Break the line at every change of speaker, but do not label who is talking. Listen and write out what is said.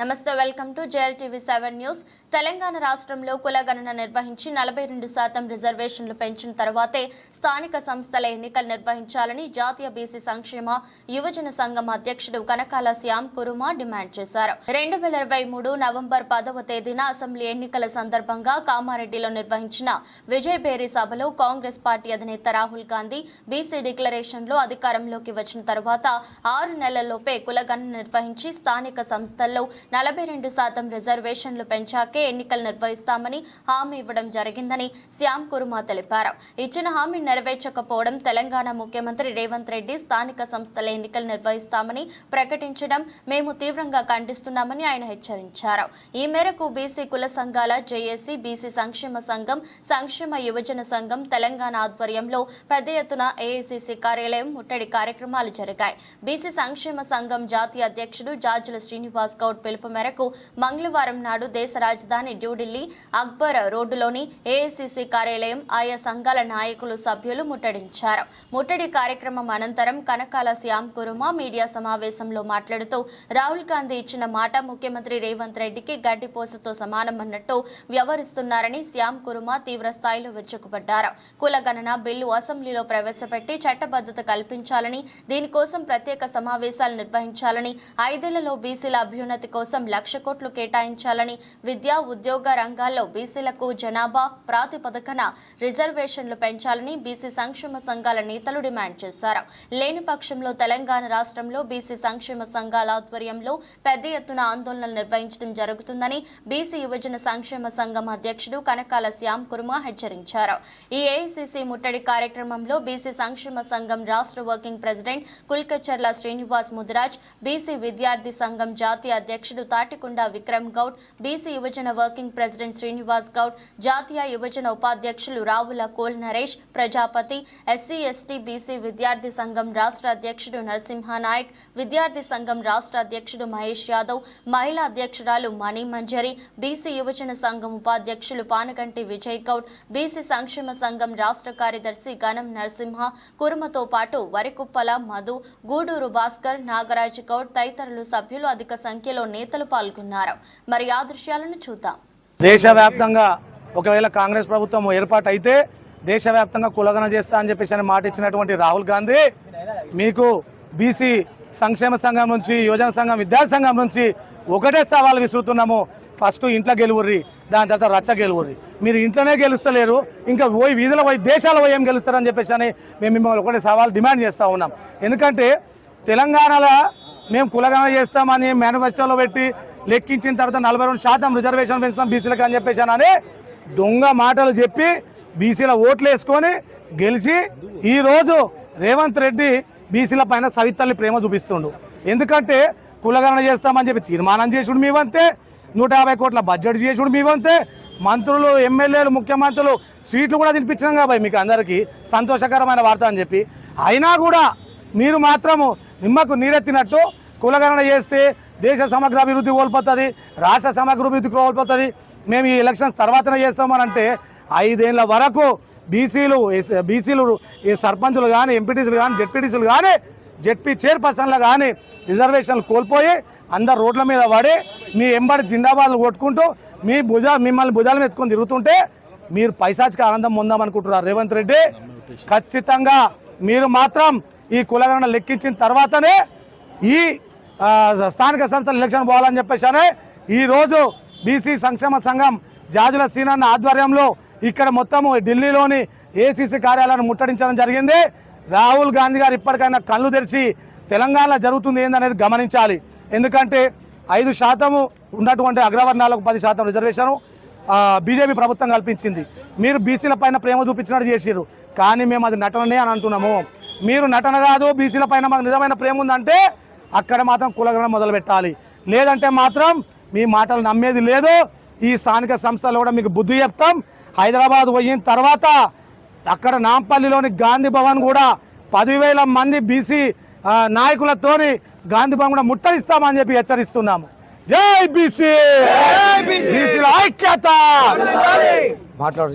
నమస్తే welcome to JL TV seven news. Telangana రాష్ట్రంలో కులగణన నిర్వహించి నలభై రెండు శాతం రిజర్వేషన్లు పెంచిన తర్వాతే స్థానిక సంస్థల ఎన్నికలు నిర్వహించాలని జాతీయ బీసీ సంక్షేమ యువజన సంఘం అధ్యక్షుడు కనకాల శ్యామ్ కురుమా డిమాండ్ చేశారు. రెండు వేల ఇరవై మూడు నవంబర్ పదవ తేదీన అసెంబ్లీ ఎన్నికల సందర్భంగా కామారెడ్డిలో నిర్వహించిన విజయ్ సభలో కాంగ్రెస్ పార్టీ అధినేత రాహుల్ గాంధీ బీసీ డిక్లరేషన్లో అధికారంలోకి వచ్చిన తర్వాత ఆరు నెలల్లోపే కులగణన నిర్వహించి స్థానిక సంస్థల్లో నలభై రెండు శాతం రిజర్వేషన్లు పెంచాకే ఎన్నికలు నిర్వహిస్తామని హామీ ఇవ్వడం జరిగిందని శ్యామ్ కురుమా తెలిపారు. ఇచ్చిన హామీ నెరవేర్చకపోవడం తెలంగాణ ముఖ్యమంత్రి రేవంత్ రెడ్డి స్థానిక సంస్థల ఎన్నికలు నిర్వహిస్తామని ప్రకటించడం మేము తీవ్రంగా ఖండిస్తున్నామని ఆయన హెచ్చరించారు. ఈ మేరకు బీసీ కుల సంఘాల జేఏసీ బీసీ సంక్షేమ సంఘం సంక్షేమ యువజన సంఘం తెలంగాణ ఆధ్వర్యంలో పెద్ద ఎత్తున ఏఐసిసి కార్యాలయం ముట్టడి కార్యక్రమాలు జరిగాయి. బీసీ సంక్షేమ సంఘం జాతీయ అధ్యక్షుడు జార్జుల శ్రీనివాస్ గౌడ్ పిలుపు మేరకు మంగళవారం నాడు దేశ రాజధాని న్యూఢిల్లీ అక్బర్ రోడ్డులోని ఏఐసిసి కార్యాలయం ఆయా సంఘాల నాయకులు సభ్యులు ముట్టడించారు. ముట్టడి కార్యక్రమం అనంతరం కనకాల శ్యామ్ కురుమా మీడియా సమావేశంలో మాట్లాడుతూ రాహుల్ గాంధీ ఇచ్చిన మాట ముఖ్యమంత్రి రేవంత్ రెడ్డికి గడ్డిపోసతో సమానమన్నట్టు వ్యవహరిస్తున్నారని శ్యామ్ కురుమా తీవ్ర స్థాయిలో విరుచుకుపడ్డారు. కులగణన బిల్లు అసెంబ్లీలో ప్రవేశపెట్టి చట్టబద్ధత కల్పించాలని దీనికోసం ప్రత్యేక సమావేశాలు నిర్వహించాలని ఐదేళ్ళలో బీసీల అభ్యున్నతి కోసం లక్ష కోట్లు కేటాయించాలని విద్యా ఉద్యోగ రంగాల్లో బీసీలకు జనాభా ప్రాతిపదికన రిజర్వేషన్లు పెంచాలని బీసీ సంక్షేమ సంఘాల నేతలు డిమాండ్ చేశారు. లేని పక్షంలో తెలంగాణ రాష్ట్రంలో బీసీ సంక్షేమ సంఘాల ఆధ్వర్యంలో పెద్ద ఎత్తున ఆందోళనలు నిర్వహించడం జరుగుతుందని బీసీ యువజన సంక్షేమ సంఘం అధ్యక్షుడు కనకాల శ్యామ్ కుర్మా హెచ్చరించారు. ఈ ఏఐసిసి ముట్టడి కార్యక్రమంలో బీసీ సంక్షేమ సంఘం రాష్ట్ర working president Kulkacharla Srinivas Mudiraj BC విద్యార్థి సంఘం జాతీయ అధ్యక్షుడు తాటికొండ విక్రమ్ గౌడ్ బీసీ యువజన వర్కింగ్ ప్రెసిడెంట్ శ్రీనివాస్ గౌడ్ జాతీయ యువజన ఉపాధ్యక్షులు Ravula Kol Naresh Prajapati SC ST BC విద్యార్థి సంఘం రాష్ట్ర అధ్యక్షుడు నరసింహానాయక్ విద్యార్థి సంఘం రాష్ట్ర అధ్యక్షుడు మహేష్ యాదవ్ మహిళా అధ్యక్షురాలు మణి మంజరి బీసీ యువజన సంఘం ఉపాధ్యక్షులు పానకంటి విజయ్ గౌడ్ బీసీ సంక్షేమ సంఘం రాష్ట్ర కార్యదర్శి గణం నరసింహ కురుమతో పాటు వరికుప్పల మధు గూడూరు భాస్కర్ నాగరాజ్ గౌడ్ తదితరులు సభ్యులు అధిక సంఖ్యలో నేతలు పాల్గొన్నారు. మరి ఆ దృశ్యాలను చూద్దాం.
దేశవ్యాప్తంగా ఒకవేళ కాంగ్రెస్ ప్రభుత్వం ఏర్పాటు అయితే దేశవ్యాప్తంగా కులగన చేస్తా అని చెప్పేసి అని మాట ఇచ్చినటువంటి రాహుల్ గాంధీ మీకు బీసీ సంక్షేమ సంఘం నుంచి యువజన సంఘం విద్యార్థి సంఘం నుంచి ఒకటే సవాల్ విసురుతున్నాము. ఫస్ట్ ఇంట్లో గెలువుర్రి దాని తర్వాత రచ్చ గెలువుర్రి. మీరు ఇంట్లోనే గెలుస్తలేరు ఇంకా పోయి వీధుల పోయి దేశాల పోయి ఏం గెలుస్తారని చెప్పేసి అని మేము మిమ్మల్ని ఒకటే సవాల్ డిమాండ్ చేస్తూ ఉన్నాం. ఎందుకంటే తెలంగాణలో మేము కులగణన చేస్తామని మేనిఫెస్టోలో పెట్టి లెక్కించిన తర్వాత నలభై రెండు శాతం రిజర్వేషన్ పెంచుతాం బీసీలకు అని చెప్పేసి అని దొంగ మాటలు చెప్పి బీసీల ఓట్లు వేసుకొని గెలిచి ఈరోజు రేవంత్ రెడ్డి బీసీల పైన సవితల్ని ప్రేమ చూపిస్తుండు. ఎందుకంటే కులగణన చేస్తామని చెప్పి తీర్మానం చేసుడు మీ వంతే నూట యాభై కోట్ల బడ్జెట్ చేసుడు మీ వంతే మంత్రులు ఎమ్మెల్యేలు ముఖ్యమంత్రులు సీట్లు కూడా తినిపించినాం కాబట్టి మీకు అందరికీ సంతోషకరమైన వార్త అని చెప్పి. అయినా కూడా మీరు మాత్రము నిమ్మకు నీరెత్తినట్టు కులగణన చేస్తే దేశ సమగ్ర అభివృద్ధి కోల్పోతుంది రాష్ట్ర సమగ్ర అభివృద్ధి కోల్పోతుంది. మేము ఈ ఎలక్షన్స్ తర్వాతనే చేస్తామని అంటే ఐదేళ్ళ వరకు బీసీలు బీసీలు ఈ సర్పంచులు కానీ ఎంపీటీసీలు కానీ జెడ్పీటీసీలు కానీ జెడ్పీ చైర్పర్సన్లు కానీ రిజర్వేషన్లు కోల్పోయి అందరు రోడ్ల మీద పడి మీ ఎంబడి జిందాబాద్లు కొట్టుకుంటూ మీ భుజ మిమ్మల్ని భుజాలు ఎత్తుకొని తిరుగుతుంటే మీరు పైశాచిక ఆనందం పొందామనుకుంటున్నారు. రేవంత్ రెడ్డి ఖచ్చితంగా మీరు మాత్రం ఈ కులగణన లెక్కించిన తర్వాతనే ఈ స్థానిక సంస్థల ఎలక్షన్ పోవాలని చెప్పేసి ఈరోజు బీసీ సంక్షేమ సంఘం జాజుల సీనన్న ఆధ్వర్యంలో ఇక్కడ మొత్తము ఢిల్లీలోని ఏసీసీ కార్యాలయాన్ని ముట్టడించడం జరిగింది. రాహుల్ గాంధీ గారు ఇప్పటికైనా కళ్ళు తెరిచి తెలంగాణలో జరుగుతుంది ఏందనేది గమనించాలి. ఎందుకంటే ఐదు శాతము ఉన్నటువంటి అగ్రవర్ణాలకు పది శాతం రిజర్వేషను బీజేపీ ప్రభుత్వం కల్పించింది. మీరు బీసీల పైన ప్రేమ చూపించినట్టు చేసిర్రు. కానీ మేము అది నటననే అని అంటున్నాము. మీరు నటన కాదు బీసీల పైన మాకు నిజమైన ప్రేమ ఉందంటే అక్కడ మాత్రం కులగణన మొదలు పెట్టాలి లేదంటే మాత్రం మీ మాటలు నమ్మేది లేదు. ఈ స్థానిక సంస్థలు కూడా మీకు బుద్ధి చెప్తాం. హైదరాబాద్ పోయిన తర్వాత అక్కడ నాంపల్లిలోని గాంధీ భవన్ కూడా పదివేల మంది బీసీ నాయకులతోని గాంధీ భవన్ కూడా ముట్టడిస్తామని చెప్పి హెచ్చరిస్తున్నాము. జై బీసీ! బీసీల ఐక్యత! మాట్లాడు